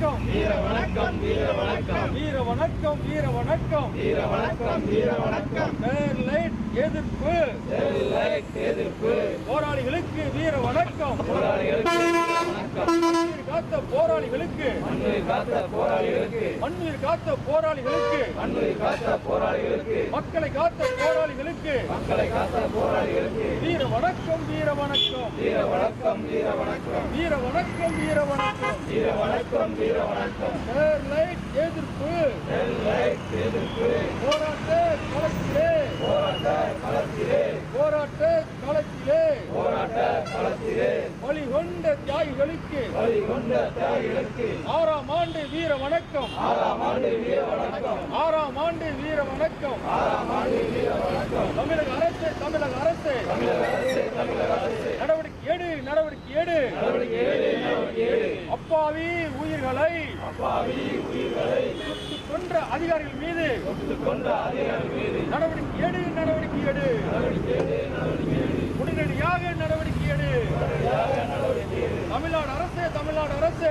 வணக்கம். வீர வணக்கம் வீர வணக்கம். வீர வணக்கம் வீர வணக்கம். வீர வணக்கம் வீர வணக்கம். ஸ்டெர்லைட் எதிர்ப்பு. ஸ்டெர்லைட் எதிர்ப்பு. போராளிகளுக்கு வீர வணக்கம். போராளிகளுக்கு காத்த போராளிகளுக்கு. மண்ணுயிர் காத்த போராளிகளுக்கு. மண்ணுயிர் காத்த போராளிகளுக்கு. மண்ணுயிர் காத்த போராளிகளுக்கு. மக்களை காத்த போராளிகளுக்கு. மக்களை காத்த போராளிகளுக்கு. வீர வணக்கம் வீர வணக்கம். வீர வணக்கம் வீர வணக்கம். வீர வணக்கம் வீர வணக்கம். வீர வணக்கம் வீர வணக்கம். எதிர்ப்பு. தாய்களுக்கு. ஆறாம் ஆண்டு வீர வணக்கம். ஆறாம் ஆண்டு வீர வணக்கம். ஆறாம் ஆண்டு வீர வணக்கம். தமிழக அரசு தமிழக அரசு. நடவடிக்கை எடு நடவடிக்கை எடு. அப்பாவி உயிர்களை கொன்ற அதிகாரிகள் மீது நடவடிக்கை அரசு தமிழ்நாடு அரசு.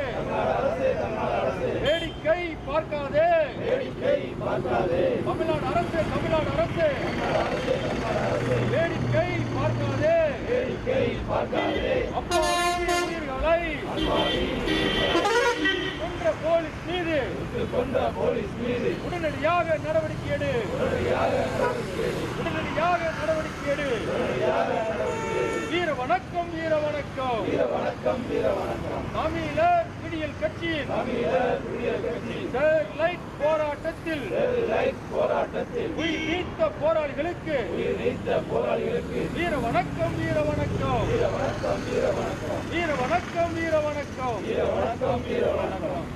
அரசு வேடிக்கை பார்க்காதே. வேடிக்கை பார்க்காதே தமிழ்நாடு அரசு தமிழ்நாடு அரசு. வேடிக்கை பார்க்காதே. வேடிக்கை பார்க்காதே அப்பாவி உயிர்களை கொன்ற போலீஸ் மீது கொண்ட போலீஸ் மீது உடனடியாக நடவடிக்கை எடு உடனடியாக நடவடிக்கை எடு வீர வணக்கம். வீர வணக்கம் வீர வணக்கம். தமிழர் விடியல் கட்சியின் தமிழர் விடியல் கட்சி. ஸ்டெர்லைட் போராட்டத்தில். ஸ்டெர்லைட் போராட்டத்தில். உயிர் நீத்த போராளிகளுக்கு. உயிர் நீத்த போராளிகளுக்கு. வீர வணக்கம் வீர வணக்கம். வீர வணக்கம் வீர வணக்கம். வீர வணக்கம் வீர வணக்கம். வீர வணக்கம் வீர வணக்கம்.